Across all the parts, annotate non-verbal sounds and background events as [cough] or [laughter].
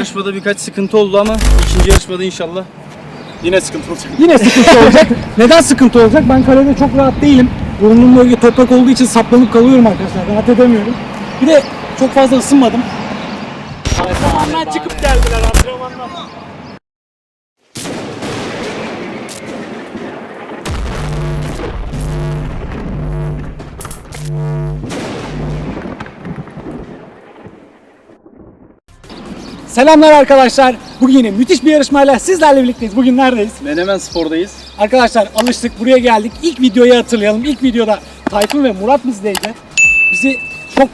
yarışmada birkaç sıkıntı oldu ama ikinci yarışmada inşallah yine sıkıntı olacak. Yine sıkıntı olacak. Neden sıkıntı olacak? Ben kalede çok rahat değilim. Bulunduğum bölge toprak olduğu için saplanıp kalıyorum arkadaşlar. Rahat edemiyorum. Bir de çok fazla ısınmadım. Antrenmandan çıkıp geldiler antrenmandan. Selamlar arkadaşlar. Bugün yine müthiş bir yarışmayla sizlerle birlikteyiz. Bugün neredeyiz? Menemen Spor'dayız. Arkadaşlar alıştık buraya geldik. İlk videoyu hatırlayalım. İlk videoda Tayfun ve Murat bizdeydi. Bizi çok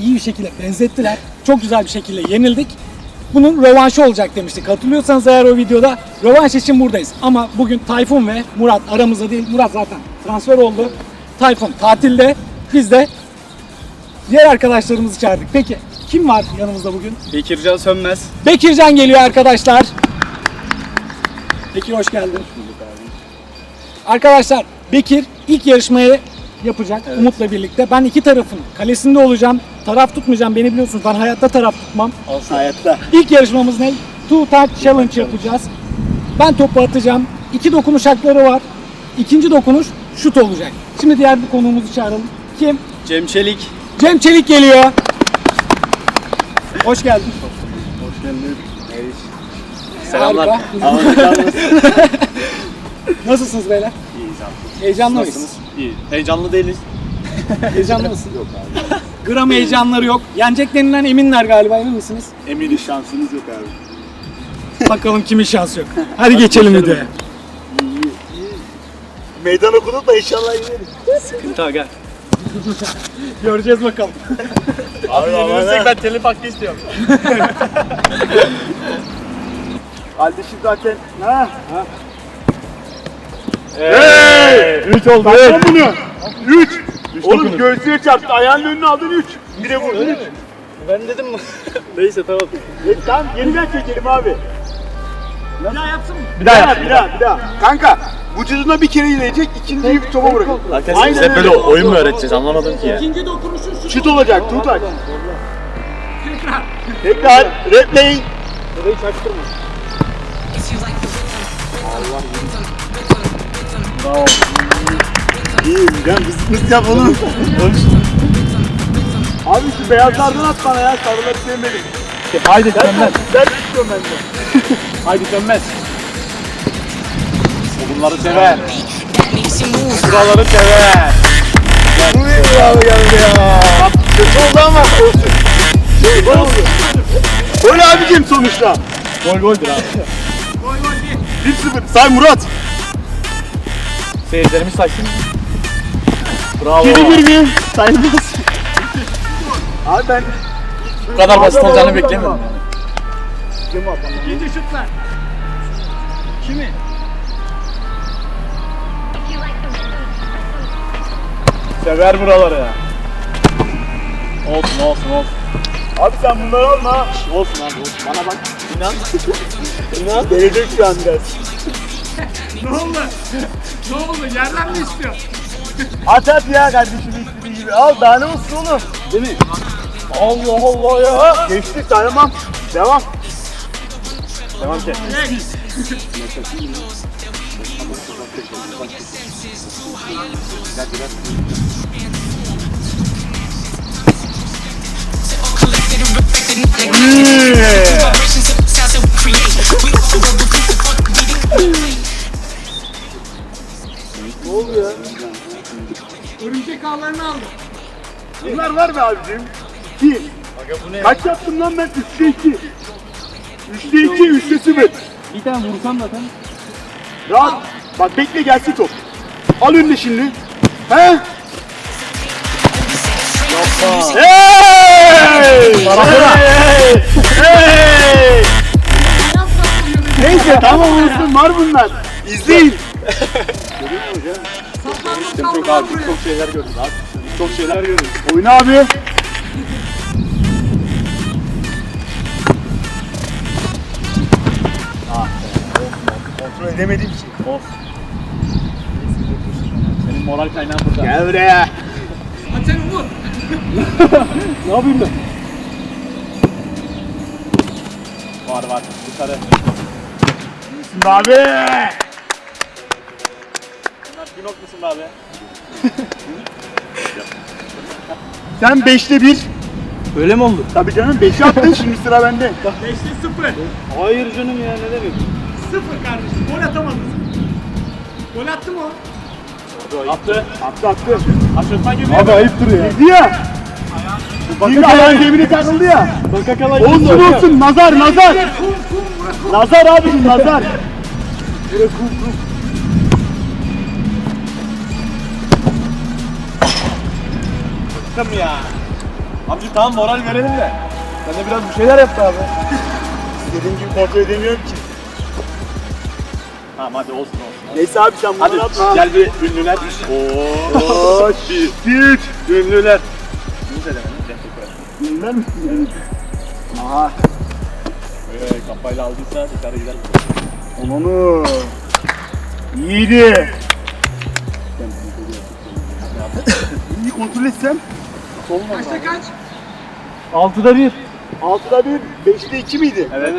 iyi bir şekilde benzettiler. Çok güzel bir şekilde yenildik. Bunun rövanşı olacak demiştik. Hatırlıyorsanız eğer o videoda rövanş için buradayız. Ama bugün Tayfun ve Murat aramızda değil. Murat zaten transfer oldu. Tayfun tatilde. Biz de diğer arkadaşlarımızı çağırdık. Peki kim var yanımızda bugün? Bekircan Sönmez. Bekircan geliyor arkadaşlar. Bekir hoş geldin. Arkadaşlar Bekir ilk yarışmayı yapacak Umut'la birlikte. Ben iki tarafın kalesinde olacağım. Taraf tutmayacağım. Beni biliyorsunuz ben hayatta taraf tutmam. Hayatta. İlk yarışmamız ne? Two touch challenge yapacağız. Ben topu atacağım. İki dokunuş hakları var. İkinci dokunuş şut olacak. Şimdi diğer bir konuğumuzu çağıralım. Kim? Cem Çelik. Cem Çelik geliyor. Hoş geldin. Hoş geldin. Selamlar. [laughs] Nasılsınız beyler? İyiyiz abi. Heyecanlı? Nasılsınız? İyi. Heyecanlı değiliz. [laughs] Heyecanlı mısın? Yok abi. Gram heyecanları yok. Yeneceklerinden eminler galiba emin misiniz? Eminim şansınız yok abi. Bakalım kimin şansı yok. Hadi geçelim geçelim. videoya. Meydan okuduk da inşallah yeneriz. Sıkıntı aga. Göreceğiz bakalım. Abi yenilirsek ben telif hakkı istiyorum. [laughs] Kardeşim zaten. Ha? Ha. Hey! 3 oldu. Bakma bunu. 3. Oğlum göğsüne çarptı. Ayağının önüne aldın 3. Bir de vurdun 3. Ben dedim mi? Neyse tamam. Tamam yeniden çekelim abi. Bir daha yapsın mı? Bir daha, bir daha, bir daha. Kanka vücuduna bir kere iyilecek, ikinciyi bir topa bırakın. Arkadaşlar biz Aynen hep böyle öyle. oyun mu öğreteceğiz anlamadım ki ya. İkinci dokunuşun şutu. Şut olacak, tutak. Tekrar. Tekrar, replay. İyiyim ya, biz biz yap oğlum. Abi şu beyazlardan at bana ya, sarıları sevmedim. Haydi Ben, Sönmez. ben istiyorum bence. Haydi Sönmez. Bunları sever. Buraları sever. Bu ne abi geldi ya? Kötü oldu ama. Şey, gol oldu. Gol abicim sonuçta. Gol goldür abi. 1-0. Say Murat. Seyircilerimiz saysın. Bravo. 7-1 mi? Saymaz. Abi ben... Bu kadar basit olacağını beklemiyordum. Kim var? İkinci şutlar. Kimi? Sever buraları ya. Olsun olsun olsun. Abi sen bunları alma. Olsun abi olsun. Bana bak. İnan. [laughs] İnan. Gelecek şu an biraz. Ne oldu? Ne oldu? Yerden mi istiyor? At at ya kardeşim istediği gibi. Al daha ne olsun oğlum. Değil mi? Allah Allah ya. Geçti sayamam. Devam. Devam ki. Örümcek ağlarını aldı. Bunlar var mı abicim? 2. Kaç yaptım lan ben? 3'te 2. 3'te 2, 3'te 0. Bir tane vursam zaten. Rahat. Bak bekle gelsin top. Al önüne şimdi. He? Yapma. Hey! Hey! Hey! Neyse tamam olsun var bunlar. İzleyin. Çok abi çok şeyler gördük abi. Çok şeyler gördük. Oyna abi. Edemedim ki. Senin moral kaynağın burada. Gel buraya. Hadi sen Umut. Ne yapayım ben? Var var. Yukarı. Şimdi abi. Günok musun be abi? [laughs] Sen 5'te 1. Öyle mi oldu? Tabii canım 5'i attın şimdi sıra bende. 5'te 0. Hayır canım ya ne demek? 0 kardeşim. Gol atamadın. Gol attı mı o? Attı. Attı attı. Aşırtma gibi. Abi ayıptır ya. Dedi ya. Şimdi ayağın cebine takıldı ya. Baka kala Olsun olsun nazar nazar. Nazar abicim nazar. Bıktım ya. Amca tamam moral verelim de. Sen de biraz bir şeyler yap abi. Dediğim gibi kontrol edemiyorum ki. Tamam hadi olsun olsun. Neyse abi sen Hadi bunu atma. gel bir ünlüler. Oo. Hoş. Bir. Ünlüler. Bunu söylemedim. Gerçek Dinler misin? Aha. Ee, kafayla aldıysa dışarı gider. Onu. İyiydi. İyi kontrol etsem. Kaçta kaç? 6'da 1. 6'da 1, 5'te 2 miydi? Evet.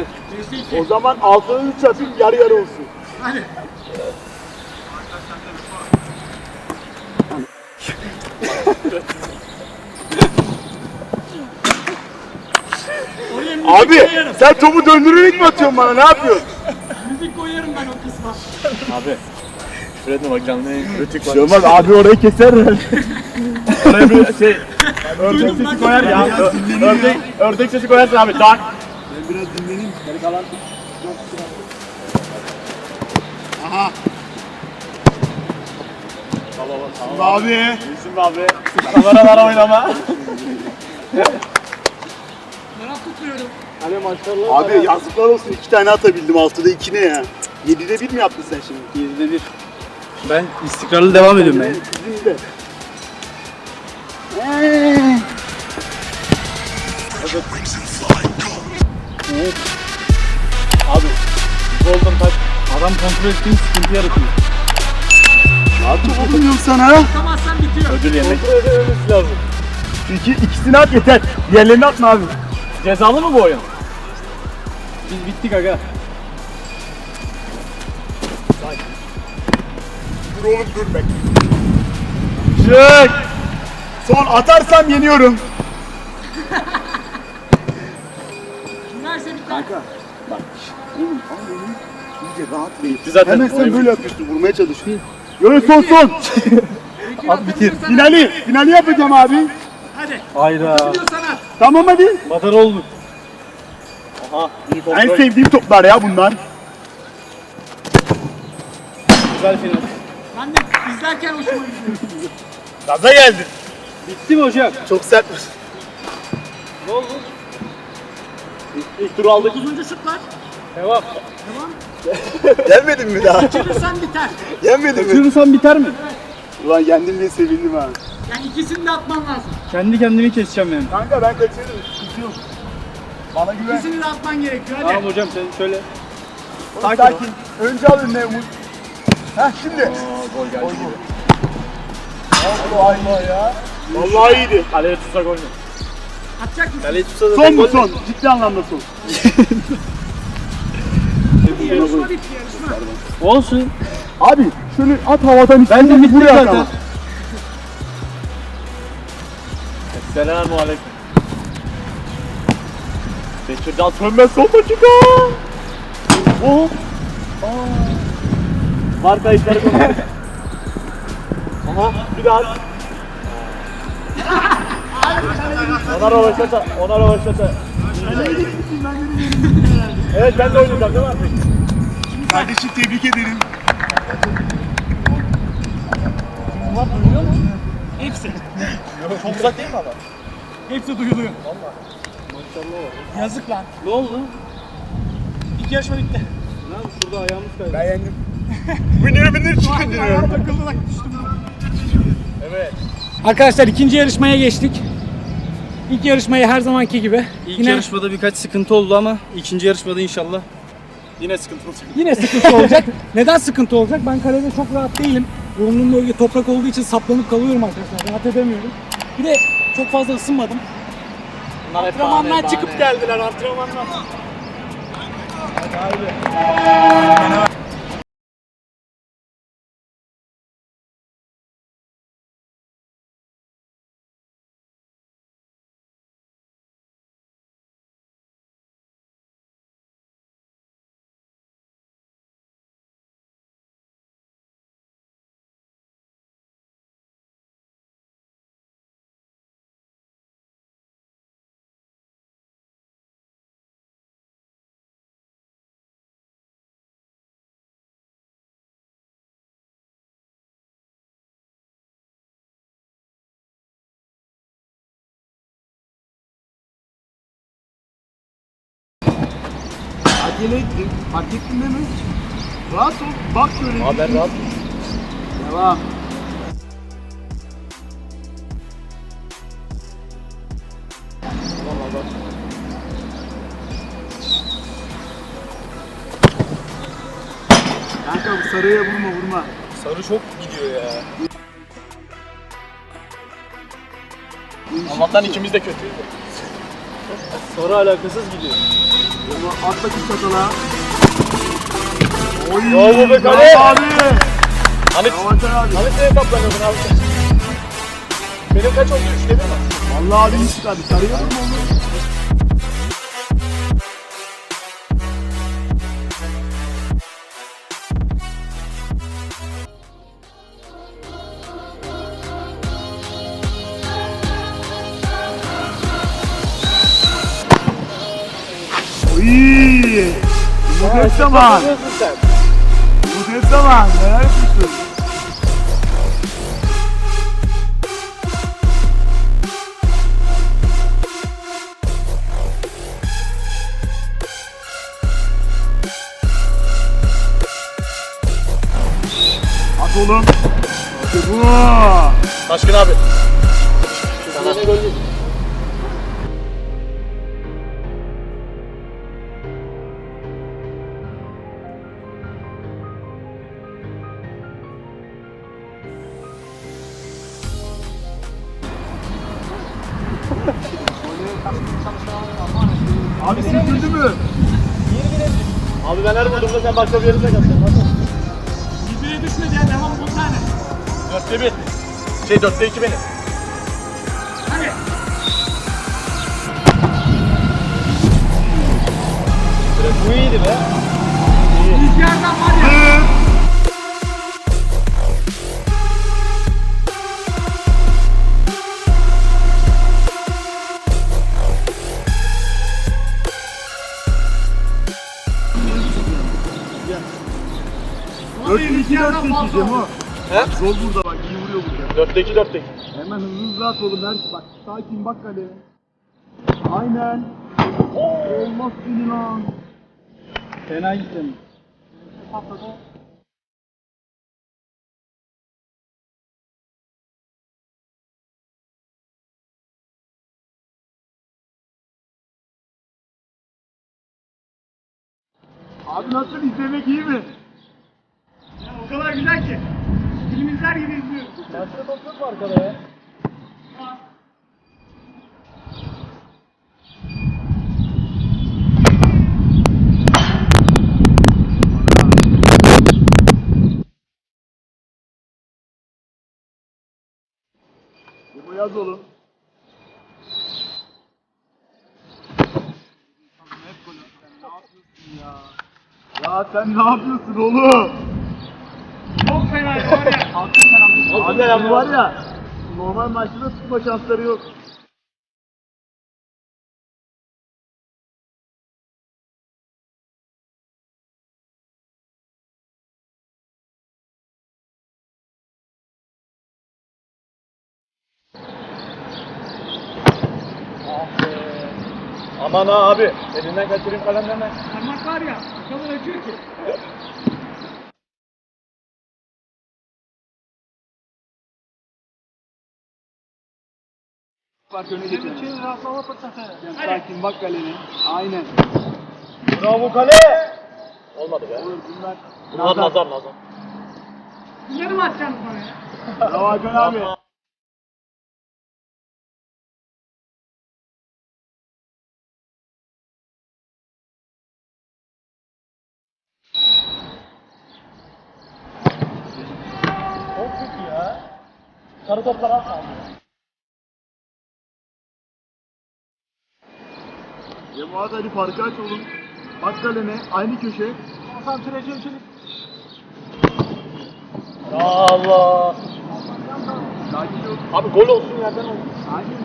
5'te 2. O zaman 6'da 3 yapayım yarı yarı olsun. Hadi. Abi sen topu döndürerek mi atıyorsun bana ne yapıyorsun? Müzik koyarım ben o kısma. Abi. Etme bak canlı yayın. Rütük var. Şey olmaz abi orayı keser Oraya bir şey ördek sesi koyar ya. Ördek, ördek sesi koyarsın abi. Tak. Ben biraz dinleneyim. Geri kalan. Tamam tamam. Abi. İyisin be abi. Kameralara oynama. Taraf tutmuyorum. Hani maşallah. Abi yazıklar olsun iki tane atabildim 6'da 2 ne ya? 7'de 1 mi yaptın sen şimdi? 7'de 1. Ben istikrarlı devam ediyorum ben. Bizim de. Eee. Abi golden touch. Adam kontrol ettiğin sıkıntı yaratıyor. Çok okumuyorum sana. Atamazsan bitiyor. Ödül yemek. Kontrol lazım. Çünkü ikisini at yeter. Diğerlerini atma abi. Cezalı mı bu oyun? Biz bittik aga. Dur oğlum dur be. Çık. Son atarsam yeniyorum. Kimlerse biter. Oğlum ama benim iyice rahat değil. Zaten. Hemen sen böyle yapıyorsun vurmaya çalışıyorsun. Yo son son. Abi bitir. Finali, finali yapacağım abi. Hadi. Hayda. Tamam hadi. Madar olduk. Aha. En sevdiğim toplar ya bunlar. Güzel final. Ben de izlerken hoşuma gidiyor. Gaza geldin. Bitti mi hocam? Çok sert. Ne oldu? İlk, ilk turu aldık. 9. şutlar. Devam. Tamam. [laughs] Gelmedin mi daha? Kaçırırsan biter. Yenmedin mi? Kaçırırsam biter mi? Ulan yendim diye sevindim ha. Yani ikisini de atman lazım. Kendi kendimi keseceğim yani. Kanka ben kaçırırım. Yok. Bana güven. İkisini de atman gerekiyor. Hadi. Tamam hocam sen şöyle. Sakin. Sakin. Önce al önüne Umut. Heh şimdi. gol geldi gibi. Allah Allah ya. Vallahi iyiydi. Kaleye tutsak oyunu. Atacak mısın? Kaleye tutsa da Son bu son. Ciddi anlamda son. [laughs] Yarışma bitti yarışma. Olsun. Abi şunu at havadan Ben de bitti buraya at zaten. Selamun aleyküm. Bekircan sönmez son dakika. Oh. Var kayıtları konuş. Aha bir daha. Ona rövaşata, ona rövaşata. Evet ben de oynayacağım değil mi artık? Kardeşim tebrik ederim. Hepsi. Çok uzak değil mi ama? Hepsi duyuluyor. Yazık lan. Ne oldu? İlk yarışma bitti. Lan şurada ayağımız kaydı. Ben yendim. [laughs] Winner chicken dinner. Ayağım takıldı bak düştüm. Evet. Arkadaşlar ikinci yarışmaya geçtik. İlk yarışmayı her zamanki gibi. İlk yine, yarışmada birkaç sıkıntı oldu ama ikinci yarışmada inşallah yine sıkıntı olacak. yine sıkıntı olacak. [laughs] Neden sıkıntı olacak? Ben kalede çok rahat değilim. Bulunduğum bölge toprak olduğu için saplanıp kalıyorum arkadaşlar. Rahat edemiyorum. Bir de çok fazla ısınmadım. Bunlar hep Antrenmandan çıkıp geldiler antrenmandan. Acele ettim. Fark ettin değil mi? Rahat ol. Bak şöyle. Abi ben rahat. Devam. Kanka bu sarıya vurma vurma. Sarı çok gidiyor ya. Allah'tan ikimiz de kötüydü. Sarı alakasız gidiyor. Onu at bakayım çatala. Oy. Bravo be kale. bravo abi. Bravo Hasan abi. hani neye kaplanıyordun abi? Benim kaç oldu? Üçte bir mi? Vallahi abi hiç çıkardı. Sarıya vurma onu. Zaman. Kaplanıyorsun sen. Bu hep zaman. Neler yapıyorsun? At oğlum. İşte bu. Taşkın abi. Sana ben her vurduğumda sen başka bir yerinde kalacaksın. Videoya düşmedi ya devam 10 tane. Dörtte bir. Şey dörtte iki benim. Hadi. Bu iyiydi be. Rüzgardan var ya. Dörtte iki dörtte iki Cemo. He? Zor burada bak iyi vuruyor burada. Dörtte iki dörtte iki. Hemen hızlı hızlı at oğlum her bak sakin bak kaleye. Aynen. Olmaz senin lan. Fena gittin. Abi nasıl izlemek iyi mi? Kadar güzel ki. Filmizler gibi izliyoruz. Başka top yok mu arkada ya? Bu yaz oğlum. Ya sen ne yapıyorsun oğlum? Çok fena var ya. Abi bu var ya normal maçta da tutma şansları yok. Aman ha abi. Elinden kaçırayım kalemlerine. Parmak var ya. O kadar acıyor ki. Bak önüne geçelim. Rahatlama fırsatı. Sakin bak kalene. Aynen. Bravo kale. Olmadı be. Olur bunlar. Bunlar nazar nazar. Bunları mı atacaksın bana ya? Bravo Hakan abi. Çok kötü ya. Sarı toplar az kaldı. Aç oğlum. Bak kalene aynı köşe. Konsantreci çelik. Allah. Sakin ol. Abi gol olsun yerden olsun. Sakin.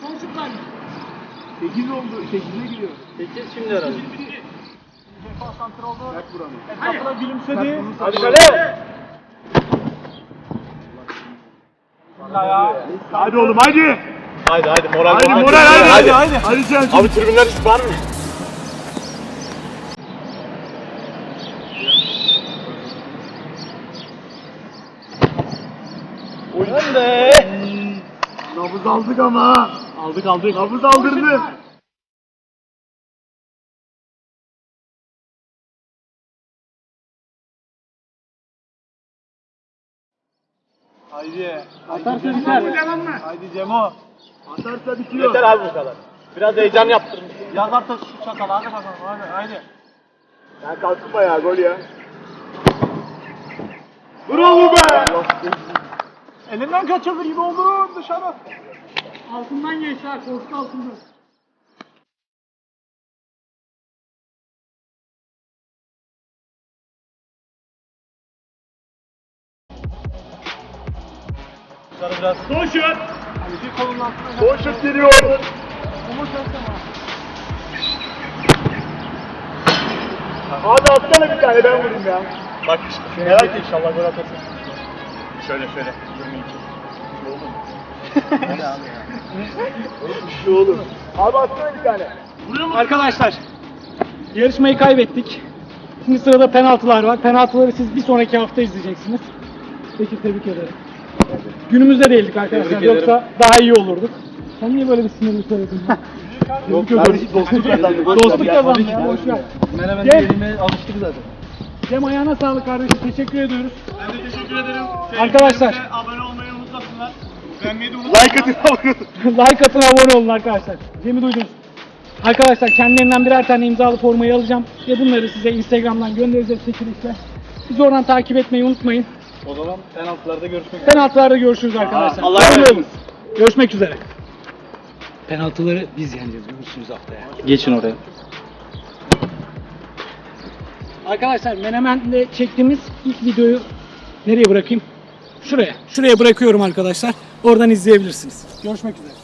Son şutlar. 8 oldu. 8'e giriyor. 8 şimdi herhalde. Konsantre oldu. Bak buranı. Etrafına gülümsedi. Hadi kale. Ya. Hadi oğlum hadi. Haydi haydi moral Hadi moral. moral hadi. Hadi. Hadi hadi sen. Abi tribünler var mı? Oyun be. Nabız aldık ama. Aldık aldık. Nabız aldırdı. Atarsa biter. Haydi Cemo. Atarsa bitiyor. Yeter abi bu kadar. Biraz heyecan yaptırmış. Yaz artık şu çatalı hadi bakalım hadi haydi. Ya kalksın bayağı gol ya. Bravo be. Elinden kaçırdı gibi oldu dışarı. Altından geçti ha. Koltuk altında. Biraz. Son şut. Hadi. Son şut geliyor. Abi atsana bir tane ben vurayım ya. Bak işte. Merak et inşallah gol atarsın. Şöyle şöyle. 22. Şu oğlum. Abi atsana bir tane. Arkadaşlar yarışmayı kaybettik. Şimdi sırada penaltılar var. Penaltıları siz bir sonraki hafta izleyeceksiniz. Peki tebrik ederim. Günümüzde değildik arkadaşlar. Tebrik ederim. Yoksa daha iyi olurduk. Sen niye böyle bir sinirli söyledin? Yok kardeşim dostluk kazandı. Dostluk kazandı ya. Boş ver. Gel. yerime alıştık zaten. Cem ayağına sağlık kardeşim. Teşekkür ediyoruz. Ben de teşekkür ederim. Arkadaşlar. Abone olmayı unutmasınlar. Beğenmeyi de unutmayın. Like atın abone olun. [laughs] like atın abone olun arkadaşlar. Cem'i duydunuz. Arkadaşlar kendilerinden birer tane imzalı formayı alacağım ve bunları size Instagram'dan göndereceğiz çekilişle. Bizi oradan takip etmeyi unutmayın. O zaman penaltılarda görüşmek üzere. Penaltılarda görüşürüz arkadaşlar. Allah'a emanet olun. Görüşmek üzere. Penaltıları biz yeneceğiz. Görüşürüz haftaya. Geçin oraya. Arkadaşlar Menemen'de çektiğimiz ilk videoyu nereye bırakayım? Şuraya. Şuraya bırakıyorum arkadaşlar. Oradan izleyebilirsiniz. Görüşmek üzere.